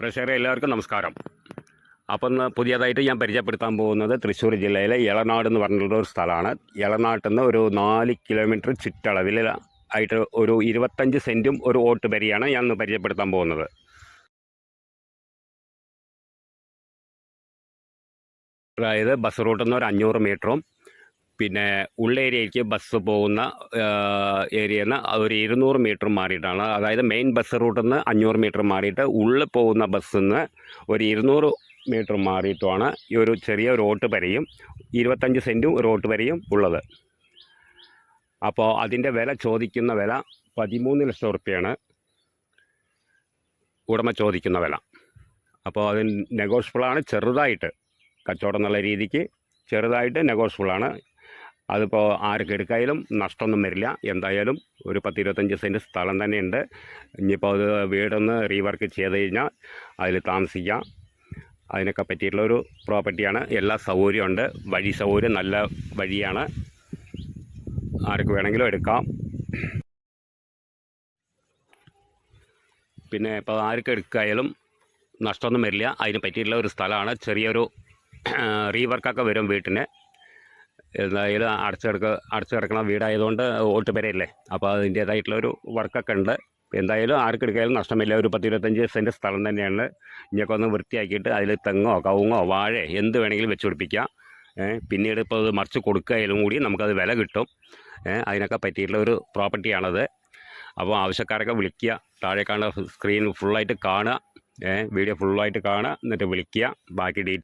പ്രേക്ഷകരെ എല്ലാവർക്കും നമസ്കാരം. അപ്പം പുതിയതായിട്ട് ഞാൻ പരിചയപ്പെടുത്താൻ പോകുന്നത് തൃശ്ശൂർ ജില്ലയിലെ ഇളനാട് എന്ന് പറഞ്ഞിട്ടുള്ള ഒരു സ്ഥലമാണ്. ഇളനാട്ടിൽ നിന്ന് ഒരു നാല് കിലോമീറ്റർ ചുറ്റളവിൽ ആയിട്ട് ഒരു ഇരുപത്തഞ്ച് സെന്റും ഒരു ഓട്ട് വരിയാണ് ഞാൻ ഇന്ന് പരിചയപ്പെടുത്താൻ പോകുന്നത്. അതായത് ബസ് റൂട്ടിൽ നിന്ന് ഒരു അഞ്ഞൂറ് മീറ്ററും പിന്നെ ഉള്ളേരിയയ്ക്ക് ബസ് പോകുന്ന ഏരിയയിൽ നിന്ന് ഒരു ഇരുന്നൂറ് മീറ്റർ മാറിയിട്ടാണ്. അതായത് മെയിൻ ബസ് റൂട്ടിൽ നിന്ന് അഞ്ഞൂറ് മീറ്റർ മാറിയിട്ട് ഉള്ളിൽ പോകുന്ന ബസ്സിൽ നിന്ന് ഒരു ഇരുന്നൂറ് മീറ്റർ മാറിയിട്ടുമാണ് ഈ ഒരു ചെറിയ റോട്ട് വരെയും ഇരുപത്തഞ്ച് സെന്റും റോട്ട് വരെയും ഉള്ളത്. അപ്പോൾ അതിന്റെ വില ചോദിക്കുന്ന വില പതിമൂന്ന് ലക്ഷം റുപ്യാണ്. ഉടമ ചോദിക്കുന്ന വില. അപ്പോൾ അത് നെഗോഷ്യബിളാണ് ചെറുതായിട്ട്. കച്ചവടം എന്നുള്ള രീതിക്ക് ചെറുതായിട്ട് നെഗോഷ്യബിളാണ് അതിപ്പോൾ ആർക്ക് എടുക്കായാലും നഷ്ടമൊന്നും വരില്ല. എന്തായാലും ഒരു പത്ത് ഇരുപത്തഞ്ച് സെന്റ് സ്ഥലം തന്നെയുണ്ട്. ഇനിയിപ്പോൾ അത് വീടൊന്ന് റീവർക്ക് ചെയ്ത് കഴിഞ്ഞാൽ അതിൽ താമസിക്കാം. അതിനൊക്കെ പറ്റിയിട്ടുള്ള ഒരു പ്രോപ്പർട്ടിയാണ്. എല്ലാ സൗകര്യമുണ്ട് വഴി സൗകര്യം നല്ല വഴിയാണ്. ആർക്ക് വേണമെങ്കിലും എടുക്കാം. പിന്നെ ഇപ്പോൾ ആർക്ക് എടുക്കായാലും നഷ്ടമൊന്നും വരില്ല. അതിന് പറ്റിയിട്ടുള്ള ഒരു സ്ഥലമാണ്. ചെറിയൊരു റീവർക്കൊക്കെ വരും വീട്ടിന്. എന്തായാലും അടച്ചു കിടക്ക അടച്ചു കിടക്കണ വീടായതുകൊണ്ട് ഓട്ട് പെരയല്ലേ അപ്പോൾ അതിന്റേതായിട്ടുള്ള ഒരു വർക്കൊക്കെ ഉണ്ട്. എന്തായാലും ആർക്ക് എടുക്കാനും നഷ്ടമില്ല. ഒരു പത്ത് ഇരുപത്തഞ്ച് സെന്റ് സ്ഥലം തന്നെയാണ്. ഇനിയൊക്കെ ഒന്ന് വൃത്തിയാക്കിയിട്ട് അതിൽ തെങ്ങോ കവുങ്ങോ വാഴ എന്ത് വേണമെങ്കിലും വെച്ച് പിടിപ്പിക്കാം. പിന്നീട് ഇപ്പോൾ അത് മറിച്ച് കൊടുക്കുകയായാലും കൂടി നമുക്കത് വില കിട്ടും. അതിനൊക്കെ പറ്റിയിട്ടുള്ള ഒരു പ്രോപ്പർട്ടിയാണത്. അപ്പോൾ ആവശ്യക്കാരൊക്കെ വിളിക്കുക. താഴെ കാണുന്ന സ്ക്രീൻ ഫുള്ളായിട്ട് കാണുക. വീഡിയോ ഫുള്ളായിട്ട് കാണുക. എന്നിട്ട് വിളിക്കുക. ബാക്കി ഡീ